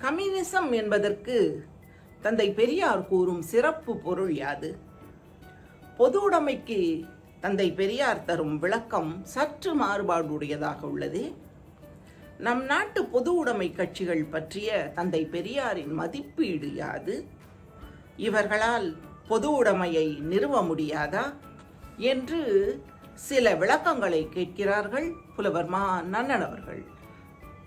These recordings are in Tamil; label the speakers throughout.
Speaker 1: கம்யூனிசம் என்பதற்கு தந்தை பெரியார் கூறும் சிறப்பு பொருள் யாது? பொது உடைமைக்கு தந்தை பெரியார் தரும் விளக்கம் சற்று மாறுபாடுடையதாக உள்ளது. நம் நாட்டு பொது உடைமை கட்சிகள் பற்றிய தந்தை பெரியாரின் மதிப்பீடு யாது? இவர்களால் பொது உடைமையை நிறுவ முடியாதா? என்று சில விளக்கங்களை கேட்கிறார்கள் புலவர் மா நன்னன் அவர்கள்.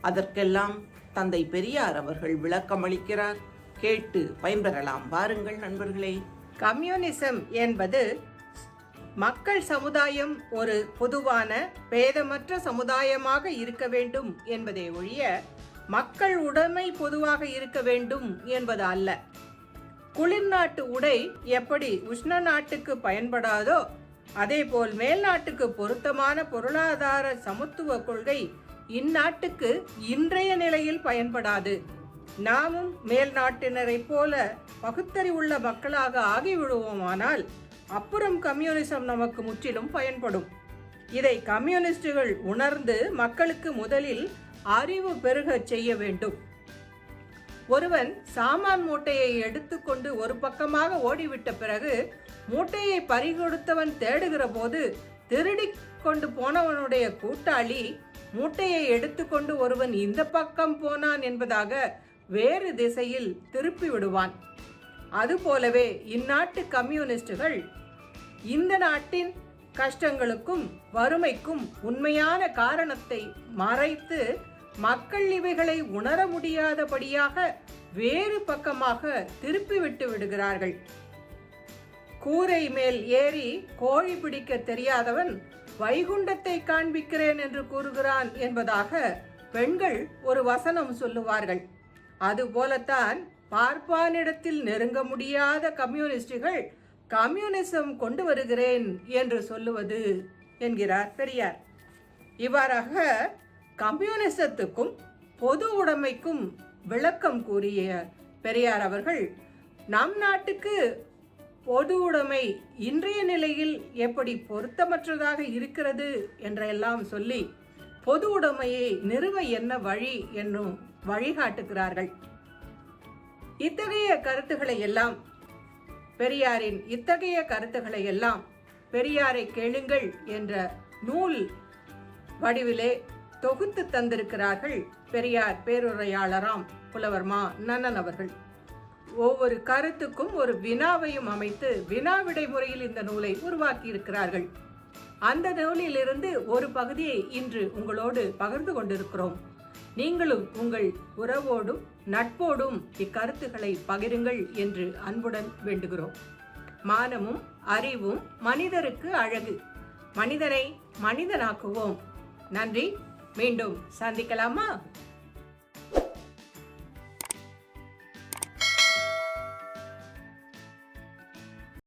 Speaker 1: அதற்கெல்லாம் தந்தை பெரியார் அவர்கள் விளக்கமளிக்கிறார். கேட்டு பயன்பெறலாம் வாருங்கள் நண்பர்களே.
Speaker 2: கம்யூனிசம் என்பது மக்கள் சமுதாயம் ஒரு பொதுவான பேதமற்ற சமுதாயமாக இருக்க வேண்டும் என்பதை ஒழிய மக்கள் உடைமை பொதுவாக இருக்க வேண்டும் என்பது அல்ல. குளிர்நாட்டு உடை எப்படி உஷ்ண நாட்டுக்கு பயன்படாதோ அதேபோல் மேல் நாட்டுக்கு பொருத்தமான பொருளாதார சமத்துவ கொள்கை இந்நாட்டுக்கு இன்றைய நிலையில் பயன்படாது. நாமும் மேல் நாட்டினரைப் போல பகுத்தறிவுள்ள மக்களாக ஆகிவிடுவோமானால் அப்புறம் கம்யூனிசம் நமக்கு முற்றிலும் பயன்படும். இதை கம்யூனிஸ்டுகள் உணர்ந்து மக்களுக்கு முதலில் அறிவு பெருகச் செய்ய வேண்டும். ஒருவன் சாமான் மூட்டையை எடுத்துக்கொண்டு ஒரு பக்கமாக ஓடிவிட்ட பிறகு மூட்டையை பறிகொடுத்தவன் தேடுகிற போது திருடி கொண்டு போனவனுடைய கூட்டாளி மூட்டையை எடுத்துக்கொண்டு ஒருவன் இந்த பக்கம் போனான் என்பதாக வேறு திசையில் திருப்பி விடுவான். அதுபோலவே இந்நாட்டு கம்யூனிஸ்டுகள் இந்த நாட்டின் கஷ்டங்களுக்கும் வறுமைக்கும் உண்மையான காரணத்தை மறைத்து மக்கள் இவைகளை உணர முடியாதபடியாக வேறு பக்கமாக திருப்பிவிட்டு விடுகிறார்கள். கூரை மேல் ஏறி கோழி பிடிக்க தெரியாதவன் வைகுண்டத்தை காண்பிக்கிறேன் என்று கூறுகிறான் என்பதாக பெண்கள் ஒரு வசனம் சொல்லுவார்கள். அதுபோலத்தான் பார்ப்பானிடத்தில் நெருங்க முடியாத கம்யூனிஸ்டுகள் கம்யூனிசம் கொண்டு வருகிறேன் என்று சொல்லுவது என்கிறார் பெரியார். இவ்வாறாக கம்யூனிசத்துக்கும் பொது உடைமைக்கும் விளக்கம் கூறிய பெரியார் அவர்கள் நம் நாட்டுக்கு பொது உடைமை இன்றைய நிலையில் எப்படி பொருத்தமற்றதாக இருக்கிறது என்றெல்லாம் சொல்லி பொது உடைமையை நிறுவ என்ன வழி என்னும் வழிகாட்டுகிறார்கள். இத்தகைய கருத்துக்களை எல்லாம் பெரியாரின் இத்தகைய கருத்துக்களை எல்லாம் பெரியாரை கேளுங்கள் என்ற நூல் வடிவிலே தொகுத்து தந்திருக்கிறார்கள் பெரியார் பேருரையாளராம் புலவர் மா நன்னன் அவர்கள். ஒவ்வொரு கருத்துக்கும் ஒரு வினாவையும் அமைத்து வினா விடை முறையில் இந்த நூலை உருவாக்கி இருக்கிறார்கள் அந்த நூலிலிருந்து ஒரு பகுதியை இன்று உங்களோடு பகிர்ந்து கொண்டிருக்கிறோம். நீங்களும் உங்கள் உறவோடும் நட்போடும் இக்கருத்துக்களை பகிருங்கள் என்று அன்புடன் வேண்டுகிறோம். மானமும் அறிவும் மனிதருக்கு அழகு. மனிதனை மனிதனாக்குவோம். நன்றி. மீண்டும் சந்திக்கலாமா?